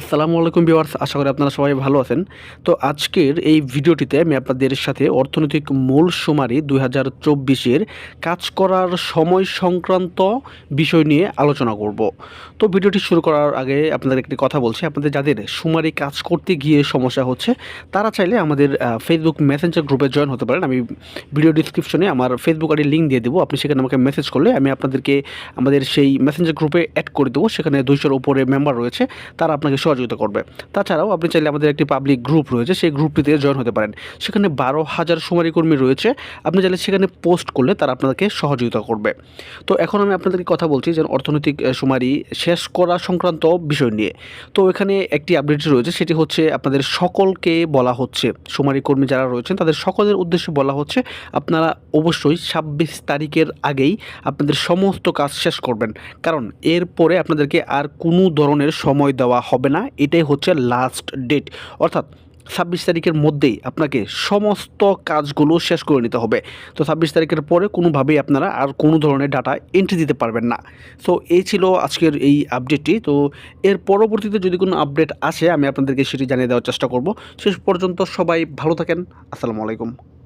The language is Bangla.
আসসালামু আলাইকুম ভিউয়ার্স, আশা করি আপনারা সবাই ভালো আছেন। তো আজকের এই ভিডিওটিতে আমি আপনাদের সাথে অর্থনৈতিক মূল সুমারি দুই হাজার চব্বিশের কাজ করার সময় সংক্রান্ত বিষয় নিয়ে আলোচনা করব। তো ভিডিওটি শুরু করার আগে আপনাদের একটি কথা বলছি, আপনাদের যাদের সুমারি কাজ করতে গিয়ে সমস্যা হচ্ছে, তারা চাইলে আমাদের ফেসবুক মেসেঞ্জার গ্রুপে জয়েন হতে পারেন। আমি ভিডিও ডিসক্রিপশনে আমার ফেসবুক আইডি লিঙ্ক দিয়ে দেবো, আপনি সেখানে আমাকে মেসেজ করলে আমি আপনাদেরকে আমাদের সেই মেসেঞ্জার গ্রুপে অ্যাড করে দেবো। সেখানে দুইশোর উপরে মেম্বার রয়েছে, তারা আপনাকে সহযোগিতা করবে। তাছাড়াও আপনি চাইলে আমাদের একটি পাবলিক গ্রুপ রয়েছে, সেই গ্রুপটিতে জয়েন হতে পারেন। সেখানে বারো হাজার সুমারি কর্মী রয়েছে। আপনি চাইলে সেখানে পোস্ট করলে তারা আপনাকে সহযোগিতা করবে। তো এখন আমি আপনাদেরকে কথা বলছি যে অর্থনৈতিক সুমারি শেষ করা সংক্রান্ত বিষয় নিয়ে। তো এখানে একটি আপডেট রয়েছে, সেটি হচ্ছে আপনাদের সকলকে বলা হচ্ছে, সুমারি কর্মী যারা রয়েছেন, তাদের সকলের উদ্দেশ্যে বলা হচ্ছে, আপনারা অবশ্যই ছাব্বিশ তারিখের আগেই আপনাদের সমস্ত কাজ শেষ করবেন। কারণ এরপরে আপনাদেরকে আর কোনো ধরনের সময় দেওয়া হবে না, এটাই হচ্ছে লাস্ট ডেট অর্থাৎ ছাব্বিশ তারিখের মধ্যেই আপনাকে সমস্ত কাজগুলো শেষ করে নিতে হবে। তো ছাব্বিশ তারিখের পরে কোনোভাবেই আপনারা আর কোনো ধরনের ডাটা এন্ট্রি দিতে পারবেন না। সো এই ছিল আজকের এই আপডেটটি তো এর পরবর্তীতে যদি কোনো আপডেট আসে, আমি আপনাদেরকে সেটি জানিয়ে দেওয়ার চেষ্টা করব। শেষ পর্যন্ত সবাই ভালো থাকেন। আসসালামু আলাইকুম।